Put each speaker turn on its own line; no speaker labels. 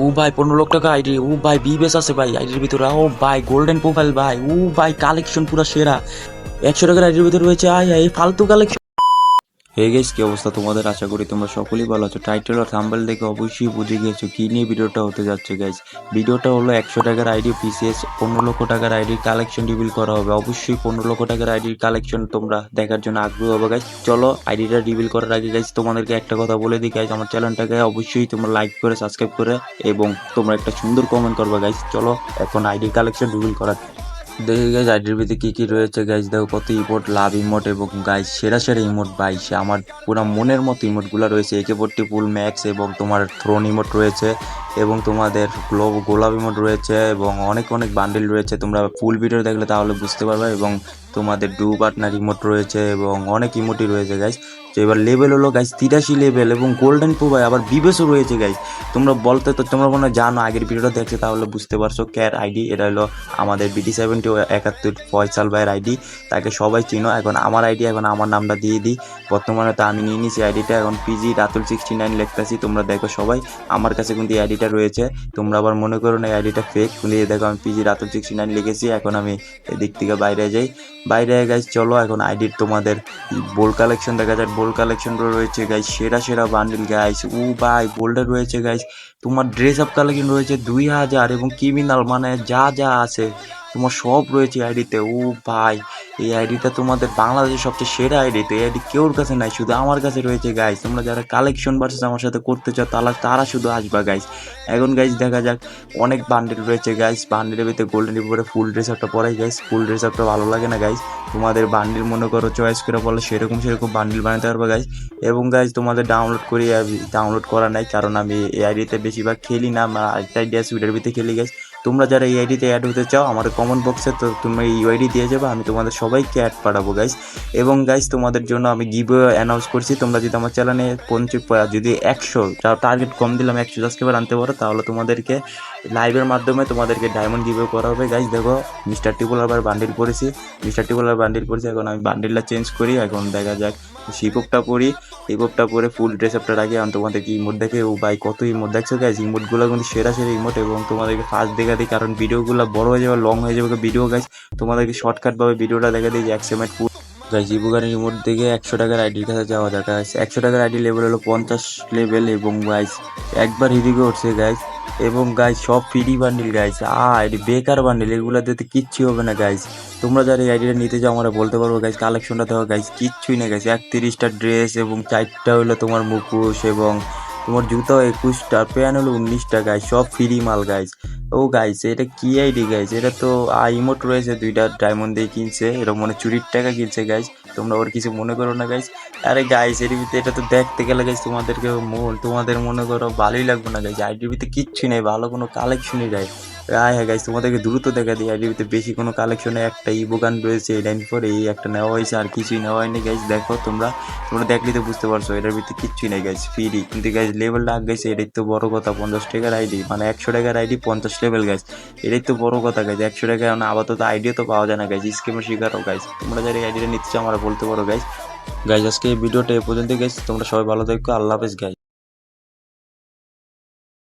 ও ভাই, পনেরো লক্ষ টাকা আইডি। ও ভাই বিবেস আছে ভাই আইডির ভিতরে। ও ভাই গোল্ডেন প্রোফাইল ভাই। ও ভাই কালেকশন পুরো সেরা। একশো টাকার আইডির ভিতরে রয়েছে। আয় এই ফালতু কালেকশন হে গেস কি অবস্থা তোমাদের? আশা করি তোমরা সকলেই ভালো আছো। টাইটেল আর থাম্বেল দেখে অবশ্যই বুঝে গিয়েছো কি নিয়ে ভিডিওটা হতে যাচ্ছে গাইজ ভিডিওটা হলো একশো টাকার আইডি পিসিএস পনেরো লক্ষ টাকার আইডির কালেকশন রিভিল করা হবে। অবশ্যই পনেরো লক্ষ টাকার আইডির কালেকশন তোমরা দেখার জন্য আগ্রহ হবে গাইজ চলো আইডিটা রিভিল করার আগে গাইজ তোমাদেরকে একটা কথা বলে দিই গাইজ আমার চ্যানেলটাকে অবশ্যই তোমরা লাইক করে সাবস্ক্রাইব করে, এবং তোমরা একটা সুন্দর কমেন্ট করবে গাইজ চলো এখন আইডির কালেকশন রিভিল করা দেখে গাইজ আইডির ভিতরে কী কী রয়েছে গাইজ দেখো কত ইমোট লাভ ইমোট এবং গাইজ সেরা সেরা ইমোট বাইশে আমার পুরো মনের মতো ইমোটগুলো রয়েছে একে ফোরটি ফুল ম্যাক্স এবং তোমার থ্রোন ইমোট রয়েছে এবং তোমাদের গ্লো গোলাপ ইমোট রয়েছে এবং অনেক অনেক বান্ডিল রয়েছে, তোমরা ফুল ভিডিও দেখলে তাহলে বুঝতে পারবে এবং তোমাদের ডু পার্টনার ইমোট রয়েছে এবং অনেক ইমোটই রয়েছে গাইজ তো এবার লেভেল হলো গাইজ তিরাশি লেভেল এবং গোল্ডেন প্রো ভাই আবার বিবেসও রয়েছে গাইজ তোমরা বলতে তো, তোমরা মনে জানো, আগের ভিডিওটা দেখছে তাহলে বুঝতে পারছ ক্যার আইডি এটা হলো আমাদের বিডি সেভেন্টি একাত্তর ফয়সাল ভাইয়ের আইডি তাকে সবাই চিনো। এখন আমার আইডি এখন আমার নামটা দিয়ে দিই। বর্তমানে তো আমি নিয়ে নিছি আইডিটা এখন পিজি রাতুল সিক্সটি নাইন লিখতেছি, তোমরা দেখো সবাই। আমার কাছে কিন্তু এই আইডিটা রয়েছে। তোমরা আবার মনে করো না, এই আইডিটা ফেক কিন্তু দেখো আমি পিজি রাতুল সিক্সটি নাইন লিখেছি। এখন আমি এদিক থেকে বাইরে যাই। বাইরে গাইজ চলো, এখন আইডির তোমাদের বোল কালেকশন দেখা যায় বোল কালেকশন রয়েছে গাইজ সেরা সেরা বান্ডিল গাইজ উ বাই বোল্ডে রয়েছে গাইজ তোমার ড্রেস আপ কালেকশন রয়েছে দুই হাজার এবং ক্রিমিনাল মানে যা যা আছে। তোমার সব রয়েছে আইডিতে ও ভাই, এই আইডিটা তোমাদের বাংলাদেশের সবচেয়ে সেরা আইডি তো। এই আইডি কেউর কাছে নাই, শুধু আমার কাছে রয়েছে গাইজ তোমরা যারা কালেকশন ভার্সেস আমার সাথে করতে চাও তারা তারা শুধু আসবা গাইজ এখন গাইজ দেখা যাক, অনেক বান্ডেল রয়েছে গাইজ বান্ডেলের ভিতরে গোল্ডেন রিপোর্টে ফুল ড্রেস আপটা পরাই গাইজ ফুল ড্রেস আপটা ভালো লাগে না গাইজ তোমাদের বান্ডিল মনে করো চয়েস করে বলে, সেরকম সেরকম বান্ডিল বানাতে পারবে গাইজ এবং গাইজ তোমাদের ডাউনলোড করি ডাউনলোড করা নাই, কারণ আমি এই আইডিতে বেশিরভাগ খেলি না আমার আরেকটা আইডি আছে ওইটার ভিতরে খেলি গাইজ তোমরা যারা এই আইডিতে অ্যাড হতে চাও আমার কমেন্ট বক্সে তো তুমি এই আইডি দিয়ে যাবে, আমি তোমাদের সবাইকে অ্যাড পাঠাবো গাইস এবং গাইস তোমাদের জন্য আমি গিভ অ্যানাউন্স করছি। তোমরা যদি আমার চ্যানেলে পঞ্চাশ যদি একশো টার্গেট কম দিলাম, একশো সাবস্ক্রাইবার আনতে পারো, তাহলে তোমাদেরকে লাইভের মাধ্যমে তোমাদেরকে ডায়মন্ড গিভ করা হবে গাইস দেখো মিস্টার টিপুল আবার বান্ডিল করেছি মিস্টার টিপুল আবার বান্ডিল করেছি এখন আমি বান্ডিলটা চেঞ্জ করি, এখন দেখা যাক শিপটা পরি হিপহপটা পরে ফুল ড্রেস আপটা রাখি আমি তোমাদেরকে ইমোট দেখে ও ভাই, কত ইমোট দেখছ গাইজ ইমোটগুলো কিন্তু সেরা সেরা ইমোট এবং তোমাদেরকে ফার্স্ট দেখা দিই, কারণ ভিডিওগুলো বড় হয়ে যাবে লং হয়ে যাবে ভিডিও গাইজ তোমাদেরকে শর্টকাটভাবে ভিডিওটা দেখা দিই যে এক সেমেন্ট ফুল গাইজ ইবুগানের রিমোট দেখে একশো টাকার আইডির কাছে যাওয়া যাক গাইজ একশো টাকার আইডি লেভেল হলো পঞ্চাশ লেভেল এবং গাইজ একবার হিদিকে উঠছে গাইজ এবং গাইজ সব ফ্রি বান্ডিল গাইজ আর বেকার বান্ডিল এগুলোতে দিতে কিচ্ছু হবে না গাইজ তোমরা যারা এই আইডিটা নিতে চাও, আমরা বলতে পারব গাইজ কালেকশনটা দেওয়া গাইজ কিচ্ছুই না গাইজ একত্রিশটা ড্রেস এবং চারটা হলো তোমার মুখোশ এবং তোমার জুতো একুশটা প্যান হলো উনিশটা গাইজ সব ফ্রি মাল গাইজ ও গাইস এটা কি আইডি গাইস এটা তো আইমোট রয়েছে, দুইটা ডায়মন্ড দিয়ে কিনছে এটা মনে চুরির টাকা কিনছে গাইস তোমরা ওর কিছু মনে করো না গাইস আরে গাইস এর ভিতরে এটা তো দেখতে গেলে গাইস তোমাদেরকে মন তোমাদের মনে করো ভালোই লাগবে না গাইজ আইডির ভিতরে কিচ্ছু নেই, ভালো কোনো কালেকশনই নাই। হ্যাঁ হ্যাঁ গাইজ তোমাদেরকে দ্রুত দেখা দিই। আইডির ভিতরে বেশি কোনো কালেকশনে একটা ইবোগান রয়েছে, এই লাইন ফোর এই একটা নেওয়া হয়েছে, আর কিছুই নেওয়া হয়নি গাইজ দেখো তোমরা তোমরা দেখলে তো বুঝতে পারছ, এটার ভিতরে কিচ্ছুই নেই গাইজ ফ্রি কিন্তু গাইজ লেভেলটা আগ গেছে এটাই তো বড় কথা, পঞ্চাশ টাকার আইডি মানে একশো টাকার আইডি পঞ্চাশ লেভেল গাইজ এটাই তো বড় কথা গাইজ একশো টাকা মানে আপাতত আইডিও তো পাওয়া যায় না গাইজ স্কিমের শিকারও গাইজ তোমরা যারা আইডিটা নিতে চাও, আমরা বলতে পারো গাইজ গাইজ আজকে এই ভিডিওটা এ পর্যন্ত গাইজ তোমরা সবাই ভালো থাকো, আল্লাহ হাফেজ গাইজ